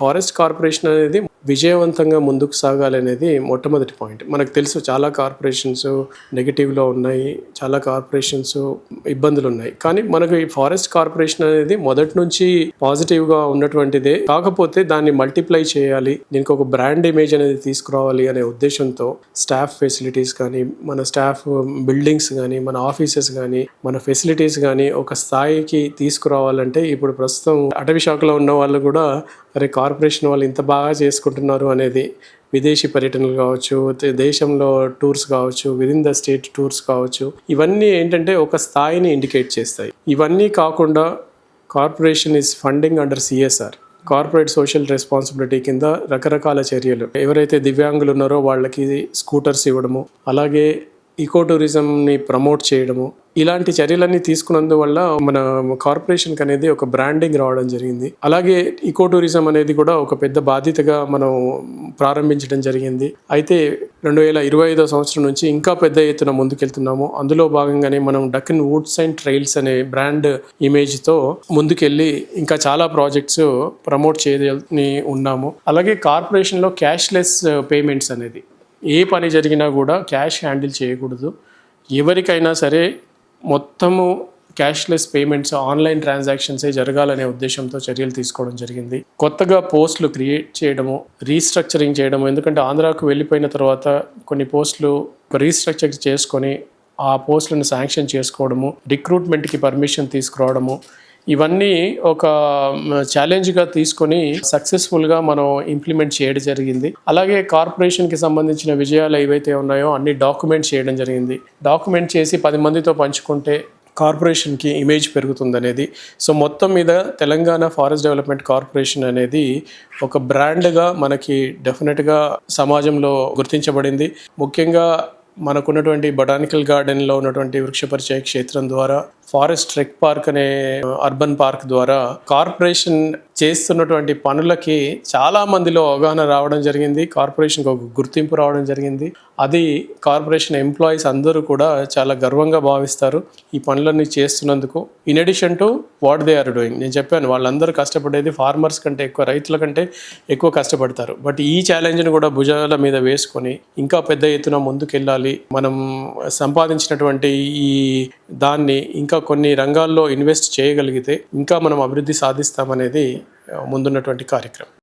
Forest corporation అనేది విజయవంతంగా ముందుకు సాగాలి అనేది మొట్టమొదటి పాయింట్. మనకు తెలుసు చాలా కార్పొరేషన్స్ నెగిటివ్లో ఉన్నాయి చాలా కార్పొరేషన్స్ ఇబ్బందులు ఉన్నాయి కానీ మనకు ఈ ఫారెస్ట్ కార్పొరేషన్ అనేది మొదటి నుంచి పాజిటివ్గా ఉన్నటువంటిదే. కాకపోతే దాన్ని మల్టిప్లై చేయాలి దీనికి ఒక బ్రాండ్ ఇమేజ్ అనేది తీసుకురావాలి అనే ఉద్దేశంతో స్టాఫ్ ఫెసిలిటీస్ కానీ మన స్టాఫ్ బిల్డింగ్స్ కానీ మన ఆఫీసెస్ కానీ మన ఫెసిలిటీస్ కానీ ఒక స్థాయికి తీసుకురావాలంటే ఇప్పుడు ప్రస్తుతం అటవీ శాఖలో ఉన్న వాళ్ళు కూడా అరే కార్పొరేషన్ వాళ్ళు ఇంత బాగా చేసుకుంటున్నారు అనేది విదేశీ పర్యటనలు కావచ్చు దేశంలో టూర్స్ కావచ్చు విదిన్ ద స్టేట్ టూర్స్ కావచ్చు ఇవన్నీ ఏంటంటే ఒక స్థాయిని ఇండికేట్ చేస్తాయి. ఇవన్నీ కాకుండా corporation is funding under CSR corporate social responsibility కింద రకరకాల చర్యలు. ఎవరైతే దివ్యాంగులు ఉన్నారో వాళ్ళకి స్కూటర్స్ ఇవ్వడము అలాగే ఈకో టూరిజంని ప్రమోట్ చేయడము ఇలాంటి చర్యలన్నీ తీసుకున్నందువల్ల మన కార్పొరేషన్కి అనేది ఒక బ్రాండింగ్ రావడం జరిగింది. అలాగే ఈకో టూరిజం అనేది కూడా ఒక పెద్ద బాధ్యతగా మనం ప్రారంభించడం జరిగింది. అయితే రెండు వేల ఇరవై ఐదో సంవత్సరం నుంచి ఇంకా పెద్ద ఎత్తున ముందుకెళ్తున్నాము. అందులో భాగంగానే మనం డక్కన్ వుడ్స్ అండ్ ట్రైల్స్ అనే బ్రాండ్ ఇమేజ్తో ముందుకెళ్ళి ఇంకా చాలా ప్రాజెక్ట్స్ ప్రమోట్ చేయని ఉన్నాము. అలాగే కార్పొరేషన్లో క్యాష్లెస్ పేమెంట్స్ అనేది ఏ పని జరిగినా కూడా క్యాష్ హ్యాండిల్ చేయకూడదు. ఎవరికైనా సరే మొత్తము క్యాష్లెస్ పేమెంట్స్ ఆన్లైన్ ట్రాన్సాక్షన్సే జరగాలనే ఉద్దేశంతో చర్యలు తీసుకోవడం జరిగింది. కొత్తగా పోస్టులు క్రియేట్ చేయడము రీస్ట్రక్చరింగ్ చేయడము ఎందుకంటే ఆంధ్రాకు వెళ్ళిపోయిన తర్వాత కొన్ని పోస్టులు రీస్ట్రక్చర్ చేసుకొని ఆ పోస్టులను శాంక్షన్ చేసుకోవడము రిక్రూట్మెంట్కి పర్మిషన్ తీసుకురావడము ఇవన్నీ ఒక ఛాలెంజ్గా తీసుకొని సక్సెస్ఫుల్గా మనం ఇంప్లిమెంట్ చేయడం జరిగింది. అలాగే కార్పొరేషన్కి సంబంధించిన విజయాలు ఏవైతే ఉన్నాయో అన్ని డాక్యుమెంట్ చేయడం జరిగింది. డాక్యుమెంట్ చేసి పది మందితో పంచుకుంటే కార్పొరేషన్కి ఇమేజ్ పెరుగుతుందనేది. సో మొత్తం మీద తెలంగాణ ఫారెస్ట్ డెవలప్మెంట్ కార్పొరేషన్ అనేది ఒక బ్రాండ్గా మనకి డెఫినెట్గా సమాజంలో గుర్తించబడింది. ముఖ్యంగా మనకున్నటువంటి బొటానికల్ గార్డెన్లో ఉన్నటువంటి వృక్షపరిచయ క్షేత్రం ద్వారా ఫారెస్ట్ ట్రెక్ పార్క్ అనే అర్బన్ పార్క్ ద్వారా కార్పొరేషన్ చేస్తున్నటువంటి పనులకి చాలా మందిలో అవగాహన రావడం జరిగింది. కార్పొరేషన్కి ఒక గుర్తింపు రావడం జరిగింది. అది కార్పొరేషన్ ఎంప్లాయీస్ అందరూ కూడా చాలా గర్వంగా భావిస్తారు ఈ పనులన్నీ చేస్తున్నందుకు. In addition to what they are doing నేను చెప్పాను వాళ్ళందరూ కష్టపడేది ఫార్మర్స్ కంటే ఎక్కువ రైతుల కంటే ఎక్కువ కష్టపడతారు. బట్ ఈ ఛాలెంజ్ని కూడా భుజాల మీద వేసుకొని ఇంకా పెద్ద ఎత్తున ముందుకెళ్ళాలి. మనం సంపాదించినటువంటి ఈ దాన్ని ఇంకా కొన్ని రంగాల్లో ఇన్వెస్ట్ చేయగలిగితే ఇంకా మనం అభివృద్ధి సాధిస్తామనేది ముందున్నటువంటి కార్యక్రమం.